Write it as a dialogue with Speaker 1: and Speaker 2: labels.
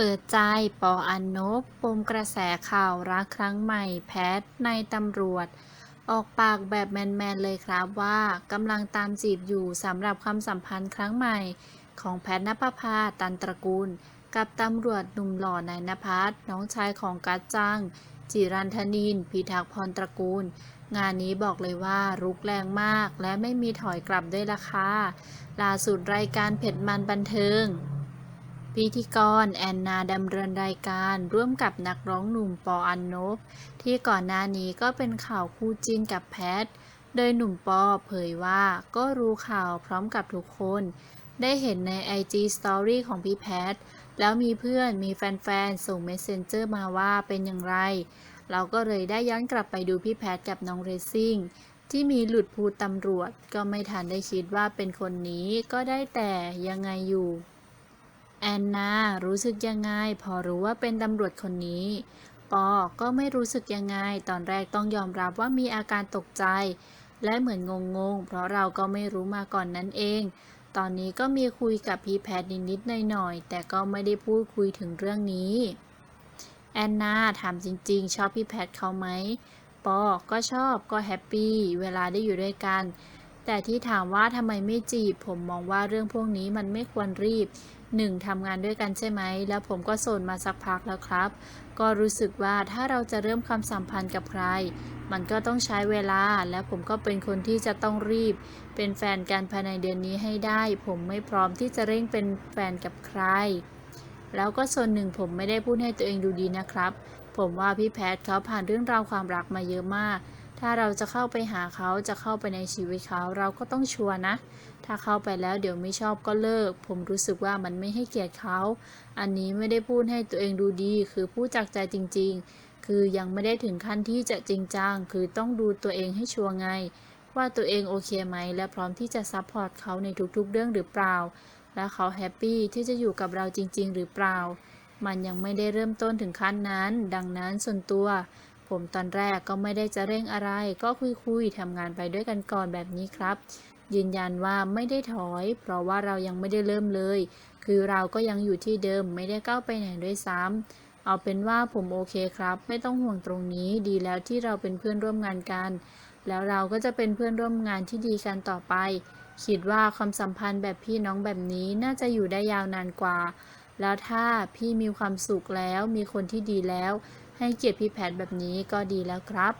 Speaker 1: เปิดใจปออันนบปมกระแสข่าวรักครั้งใหม่แพทในตำรวจ ออกปากแบบแมน ๆ เลยครับว่ากำลังตามจีบอยู่สำหรับความสัมพันธ์ครั้งใหม่ ของแพทนภพาตันตระกูล กับตำรวจหนุ่มหล่อนายนภัสน้องชายของกัจจัง จิรันธนินพิทักษ์พรตระกูล งานนี้บอกเลยว่ารุกแรงมากและไม่มีถอยกลับด้วยราคาล่าสุดรายการเผ็ดมันบันเทิง พิธีกรแอนนาดำเนินรายการร่วมกับนักร้องหนุ่มปออันนบที่ก่อนหน้านี้ก็เป็นข่าวคู่จิ้นกับแพท โดยหนุ่มปอเผยว่าก็รู้ข่าวพร้อมกับทุกคน ได้เห็นใน IG Story ของพี่แพท แล้วมีเพื่อนมีแฟนๆ ส่ง Messenger มาว่าเป็นอย่างไร เราก็เลยได้ย้อนกลับไปดูพี่แพทกับน้องเรซซิ่งที่มีหลุดพูดตำรวจ ก็ไม่ทันได้คิดว่าเป็นคนนี้ก็ได้แต่ยังไงอยู่ แอนนารู้สึกยังไง พอรู้ว่าเป็นตำรวจคนนี้ ปอก็ไม่รู้สึกยังไง ตอนแรกต้องยอมรับว่ามีอาการตกใจ และเหมือนงงๆ เพราะเราก็ไม่รู้มาก่อนนั้นเอง ตอนนี้ก็มีคุยกับพี่แพทย์นิดๆหน่อยๆ แต่ก็ไม่ได้พูดคุยถึงเรื่องนี้ แอนนาถามจริงๆ ชอบพี่แพทย์เขาไหม ปอก็ชอบก็แฮปปี้ เวลาได้อยู่ด้วยกัน แต่ที่ถามว่าทำไมไม่จีบ ผมมองว่าเรื่องพวกนี้มันไม่ควรรีบหนึ่งทำงานด้วยกันใช่ไหม แล้วผมก็โสดมาสักพักแล้วครับ ก็รู้สึกว่าถ้าเราจะเริ่มความสัมพันธ์กับใคร มันก็ต้องใช้เวลา และผมก็เป็นคนที่จะต้องรีบ เป็นแฟนกันภายในเดือนนี้ให้ได้ ผมไม่พร้อมที่จะเร่งเป็นแฟนกับใคร แล้วก็ส่วนหนึ่งผมไม่ได้พูดให้ตัวเองดูดีนะครับ ผมว่าพี่แพทเขาผ่านเรื่องราวความรักมาเยอะมาก ถ้าเราจะเข้าไปหาเขาจะเข้าไปในชีวิตเขาเราก็ต้องชัวร์นะ ถ้าเข้าไปแล้วเดี๋ยวไม่ชอบก็เลิก ผมรู้สึกว่ามันไม่ให้เกียรติเขา อันนี้ไม่ได้พูดให้ตัวเองดูดี คือพูดจากใจจริง ๆ คือยังไม่ได้ถึงขั้นที่จะจริงจัง คือต้องดูตัวเองให้ชัวร์ไง ว่าตัวเองโอเคไหม และพร้อมที่จะซัพพอร์ตเขาในทุกๆ เรื่องหรือเปล่า และเขาแฮปปี้ที่จะอยู่กับเราจริง ๆ หรือเปล่า มันยังไม่ได้เริ่มต้นถึงขั้นนั้น ดังนั้นส่วนตัว ผมตอนแรกก็ไม่ได้จะเร่งอะไร ก็คุยๆทำงานไปด้วยกันก่อนแบบนี้ครับ ยืนยันว่าไม่ได้ถอย เพราะว่าเรายังไม่ได้เริ่มเลย คือเราก็ยังอยู่ที่เดิมไม่ได้ก้าวไปไหนด้วยซ้ำเอาเป็นว่าผมโอเคครับ ไม่ต้องห่วงตรงนี้ดีแล้วที่เราเป็นเพื่อนร่วมงานกัน แล้วเราก็จะเป็นเพื่อนร่วมงานที่ดีกันต่อไป คิดว่าความสัมพันธ์แบบพี่น้องแบบนี้น่าจะอยู่ได้ยาวนานกว่า แล้วถ้าพี่มีความสุขแล้วมีคนที่ดีแล้ว ให้เกียรติพี่แพทแบบนี้ก็ดีแล้วครับ